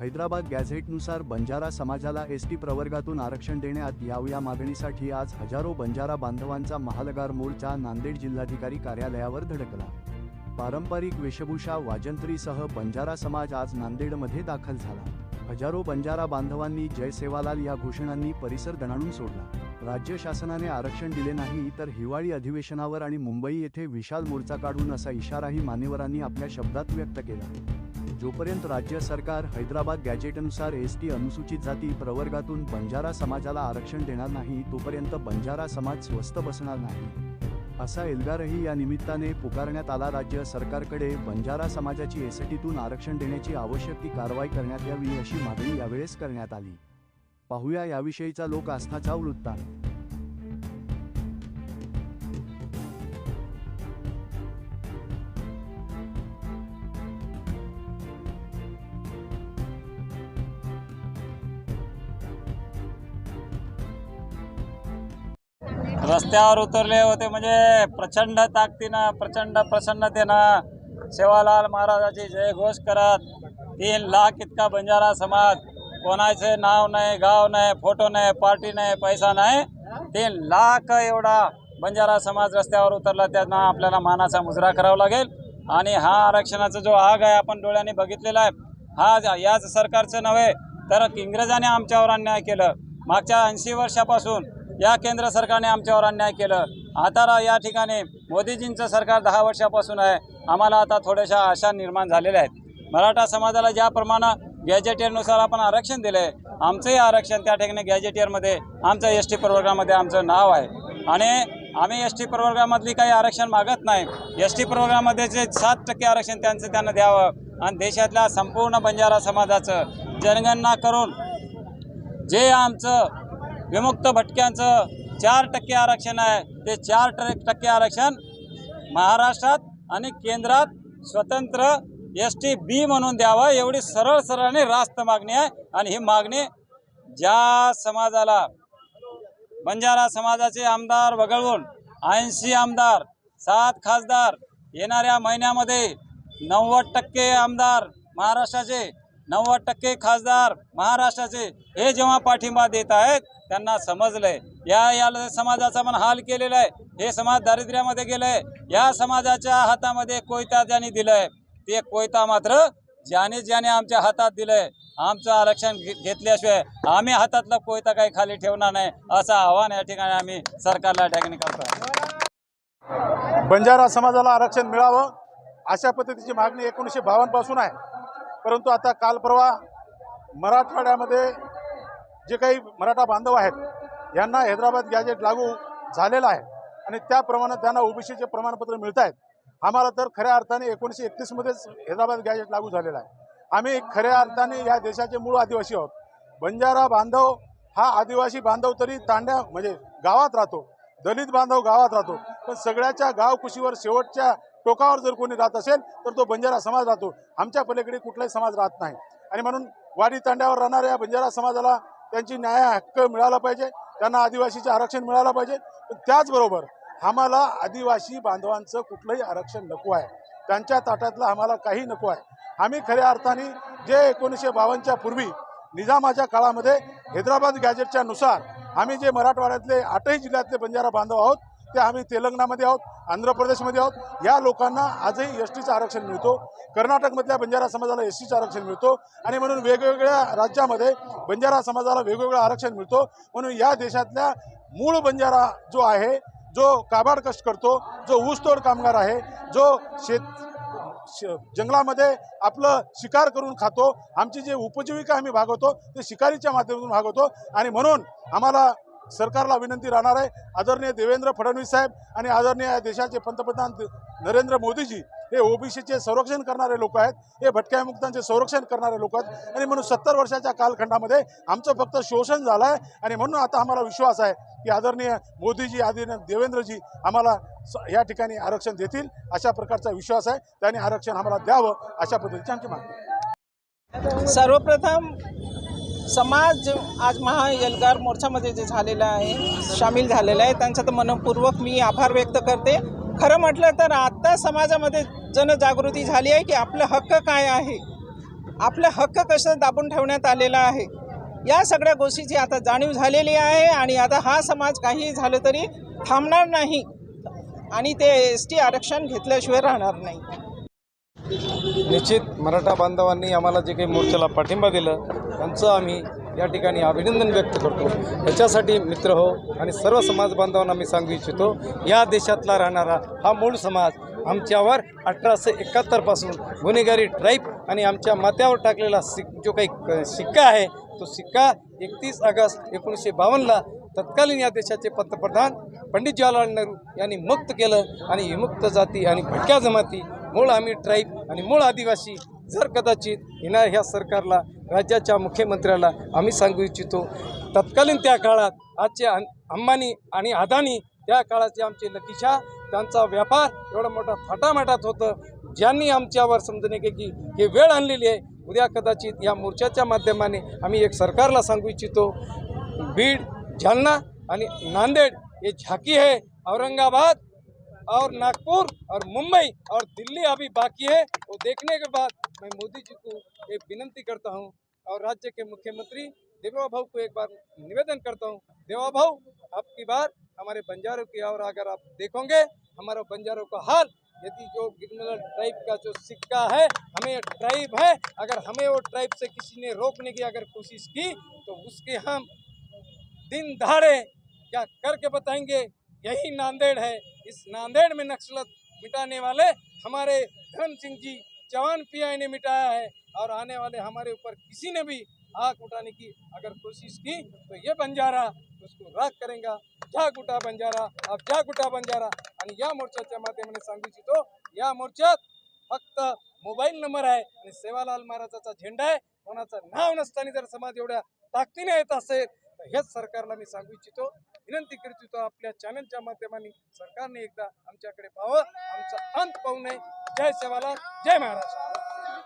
हैदराबाद गॅझेटनुसार बंजारा समाजाला S T प्रवर्गातून आरक्षण देण्यात यावं या मागणीसाठी आज हजारो बंजारा बांधवांचा महालगार मोर्चा नांदेड जिल्हाधिकारी कार्यालयावर धडकला. पारंपरिक वेशभूषा वाजंत्रीसह बंजारा समाज आज नांदेडमध्ये दाखल झाला. हजारो बंजारा बांधवांनी जय सेवालाल या घोषणांनी परिसर दणाणून सोडला. राज्य शासनाने आरक्षण दिले नाही तर हिवाळी अधिवेशनावर आणि मुंबई येथे विशाल मोर्चा काढून असा इशाराही मान्यवरांनी आपल्या शब्दात व्यक्त केला. जोपर्यंत राज्य सरकार हैदराबाद गॅजेटनुसार एस टी अनुसूचित जाती प्रवर्गातून बंजारा समाजाला आरक्षण देणार नाही तोपर्यंत बंजारा समाज स्वस्त बसणार नाही. असा एल्गारही या निमित्ताने पुकारण्यात आला. राज्य सरकारकडे बंजारा समाजाची एसटीतून आरक्षण देण्याची आवश्यक ती कारवाई करण्यात यावी अशी मागणी यावेळेस करण्यात आली. पाहूया याविषयीचा लोक आस्थाचा वृत्तांत. रस्त्यावर उतरले होते म्हणजे प्रचंड ताकदीनं प्रचंड प्रसन्नतेनं सेवालाल महाराजाची जयघोष करत तीन लाख इतका बंजारा समाज कोणाचे नाव नाही गाव नाही फोटो नाही पार्टी नाही पैसा नाही तीन लाख एवढा बंजारा समाज रस्त्यावर उतरला त्यांना आपल्याला मानाचा मुजरा करावा लागेल. आणि हा आरक्षणाचा जो आग आहे आपण डोळ्यांनी बघितलेला आहे हा याच सरकारचं नव्हे तर इंग्रजांनी आमच्यावर अन्याय केलं. मागच्या ऐंशी वर्षापासून या केंद्र सरकारने आमच्यावर अन्याय केलं. आता या ठिकाणी मोदीजींचं सरकार दहा वर्षापासून आहे. आम्हाला आता थोड्याशा आशा निर्माण झालेल्या आहेत. मराठा समाजाला ज्याप्रमाणे गॅजेटियरनुसार आपण आरक्षण दिलं आहे आमचंही आरक्षण त्या ठिकाणी गॅजेटियरमध्ये आमचं एस टी प्रवर्गामध्ये आमचं नाव आहे. आणि आम्ही एस टी प्रवर्गामधली काही आरक्षण मागत नाही. एस टी प्रवर्गामध्ये जे सात टक्के आरक्षण त्यांचं त्यांना द्यावं. आणि देशातल्या संपूर्ण बंजारा समाजाचं जनगणना करून जे आमचं विमुक्त भटक्यांचं चार टक्के आरक्षण आहे. ते चार टक्के आरक्षण महाराष्ट्रात आणि केंद्रात स्वतंत्र एस टी बी म्हणून द्यावं. एवढी सरळ सरळ आणि रास्त मागणी आहे. आणि ही मागणी ज्या समाजाला बंजारा समाजाचे आमदार वगळून ऐंशी आमदार सात खासदार येणाऱ्या महिन्यामध्ये नव्वद टक्के आमदार महाराष्ट्राचे नव्वद टक्के खासदार महाराष्ट्राचे हे जेव्हा पाठिंबा देत आहेत त्यांना समजलंय. या या समाजाचा पण हाल केलेला आहे. हे समाज दारिद्र्यामध्ये गेलंय. या समाजाच्या हातामध्ये कोयता ज्यांनी दिलंय ते कोयता मात्र ज्याने ज्याने आमच्या हातात दिलंय. आमचं आरक्षण घे- घेतल्याशिवाय आम्ही हातातला कोयता काही खाली ठेवणार नाही असं आव्हान या ठिकाणी आम्ही सरकारला या ठिकाणी करतो बंजारा समाजाला आरक्षण मिळावं अशा पद्धतीची मागणी एकोणीसशे बावन्नपासून आहे. परंतु आता काल परवा मराठवाड्यामध्ये जे काही मराठा बांधव आहेत यांना हैदराबाद गॅजेट लागू झालेलं आहे आणि त्याप्रमाणे त्यांना ओबीसीचे प्रमाणपत्र मिळत आहेत आम्हाला तर खऱ्या अर्थाने एकोणीसशे एकतीसमध्येच हैदराबाद गॅजेट लागू झालेला आहे. आम्ही खऱ्या अर्थाने या देशाचे मूळ आदिवासी आहोत. बंजारा बांधव हा आदिवासी बांधव तरी तांड्या म्हणजे गावात राहतो. दलित बांधव गावात राहतो. पण सगळ्याच्या गावकुशीवर शेवटच्या टोकावर जर कोणी राहत असेल तर तो बंजारा समाज राहतो. आमच्या पलीकडे कुठलाही समाज राहत नाही. आणि म्हणून वाडी तांड्यावर राहणाऱ्या बंजारा समाजाला त्यांची न्याय हक्क मिळाला पाहिजे त्यांना आदिवासीचे आरक्षण मिळालं पाहिजे. पण त्याचबरोबर आम्हाला आदिवासी बांधवांचं कुठलंही आरक्षण नको आहे. त्यांच्या ताटातलं आम्हाला काही नको आहे. आम्ही खऱ्या अर्थाने जे एकोणीसशे बावन्नच्या पूर्वी निजामाच्या काळामध्ये हैदराबाद गॅजेटच्या नुसार आम्ही जे मराठवाड्यातले आठही जिल्ह्यातले बंजारा बांधव आहोत ते आम्ही तेलंगणामध्ये आहोत आंध्र प्रदेशमध्ये आहोत या लोकांना आजही एस टीचं आरक्षण मिळतो कर्नाटकमधल्या बंजारा समाजाला एस टीचं आरक्षण मिळतो आणि म्हणून वेगवेगळ्या राज्यामध्ये बंजारा समाजाला वेगवेगळं आरक्षण मिळतो म्हणून या देशातल्या मूळ बंजारा जो आहे जो काबाड कष्ट करतो जो ऊसतोड कामगार आहे जो शेत जंगलामध्ये आपलं शिकार करून खातो. आमची जे उपजीविका आम्ही भागवतो ते शिकारीच्या माध्यमातून भागवतो. आणि म्हणून आम्हाला सरकारला विनंती राहणार आहे. आदरणीय देवेंद्र फडणवीस साहेब आणि आदरणीय या देशाचे पंतप्रधान नरेंद्र मोदीजी हे ओबीसीचे संरक्षण करणारे लोक आहेत हे भटक्या मुक्तांचे संरक्षण करणारे लोक आहेत. आणि म्हणून सत्तर वर्षाच्या कालखंडामध्ये आमचं फक्त शोषण झालं आहे आणि म्हणून आता आम्हाला विश्वास आहे की आदरणीय मोदीजी आदरणीय देवेंद्रजी आम्हाला या ठिकाणी आरक्षण देतील अशा प्रकारचा विश्वास आहे. त्यांनी आरक्षण आम्हाला द्यावं अशा पद्धतीची आमची मागणी सर्वप्रथम समाज आज महा एल्गार मोर्चामध्ये जे झालेला आहे सामील झालेला आहे त्यांचा तर मनपूर्वक मी आभार व्यक्त करते. खरं म्हटलं तर आत्ता समाजामध्ये जनजागृती झाली आहे की आपलं हक्क काय आहे? आपलं हक्क कसं दाबून ठेवण्यात आलेला आहे? या सगळ्या गोष्टीची आता जाणीव झालेली आहे आणि आता हा समाज काही झालं तरी थांबणार नाही आणि ते एस टी आरक्षण घेतल्याशिवाय राहणार नाही. निश्चित मराठा बांधवांनी आम्हाला जे काही मोर्चाला पाठिंबा दिलं त्यांचं आम्ही या ठिकाणी अभिनंदन व्यक्त करतो. याच्यासाठी मित्र हो आणि सर्व समाज बांधवांना मी सांगू इच्छितो या देशातला राहणारा हा मूळ समाज आमच्यावर अठराशे एकाहत्तरपासून गुन्हेगारी ट्राईब आणि आमच्या माथ्यावर टाकलेला सि जो काही सिक्का शिक्का आहे तो सिक्का एकतीस ऑगस्ट एकोणीसशे बावन्नला तत्कालीन या देशाचे पंतप्रधान पंडित जवाहरलाल नेहरू यांनी मुक्त केलं आणि विमुक्त जाती आणि भटक्या जमाती मूळ आम्ही ट्राईब आणि मूळ आदिवासी जर कदाचित येणार ह्या सरकारला राज्याच्या मुख्यमंत्र्याला आम्ही सांगू इच्छितो. तत्कालीन त्या काळात आजचे अं- अंबानी आणि अदानी त्या काळाचे आमचे लकीशा त्यांचा व्यापार एवढा मोठा थाटामाटात होतं. ज्यांनी आमच्यावर समजणे की की वेळ आणलेली आहे उद्या कदाचित या मोर्चाच्या माध्यमाने आम्ही एक सरकारला सांगू इच्छितो. बीड जालना आणि नांदेड़ हे झाकी है औरंगाबाद और नागपुर और मुंबई और दिल्ली अभी बाकी है वो देखने के बाद मैं मोदी जी को एक विनंती करता हूँ और राज्य के मुख्यमंत्री देवा भाऊ को एक बार निवेदन करता हूँ। देवा भाऊ आपकी बार। हमारे बंजारों की और अगर आप देखोगे, हमारा बंजारों का हाल, यदि जो गिरमिलर ट्राइब का जो सिक्का है, हमें ट्राइब है, अगर हमें वो ट्राइब से किसी ने रोकने की अगर कोशिश की तो उसके हम दिन दहाड़े क्या करके बताएँगे, यही नांदेड़ है। इस नांदेड़ में नक्सलत मिटाने वाले हमारे धर्म सिंह जी, जवान पीआई ने मिटाया है और आने वाले हमारे ऊपर किसी ने भी आग उठाने की अगर कोशिश की तो ये बंजारा उसको राख करेगा। जाग गुटा बंजारा अब गुटा बंजारा आणि या मोर्चाच्या माध्यमाने सांगू इच्छितो या मोर्चात फक्त मोबाईल नंबर आहे आणि सेवालाल महाराजाचा झेंडा आहे. कोणाचं नाव नसताना जर समाज एवढ्या ताकदीने येत असेल तर हेच सरकारला मी सांगू इच्छितो. विनंती करू होतो आपल्या चॅनलच्या माध्यमाने सरकारने एकदा आमच्याकडे पाहावं. आमचा अंत पाहू नये. जय सेवालाल जय महाराष्ट्र.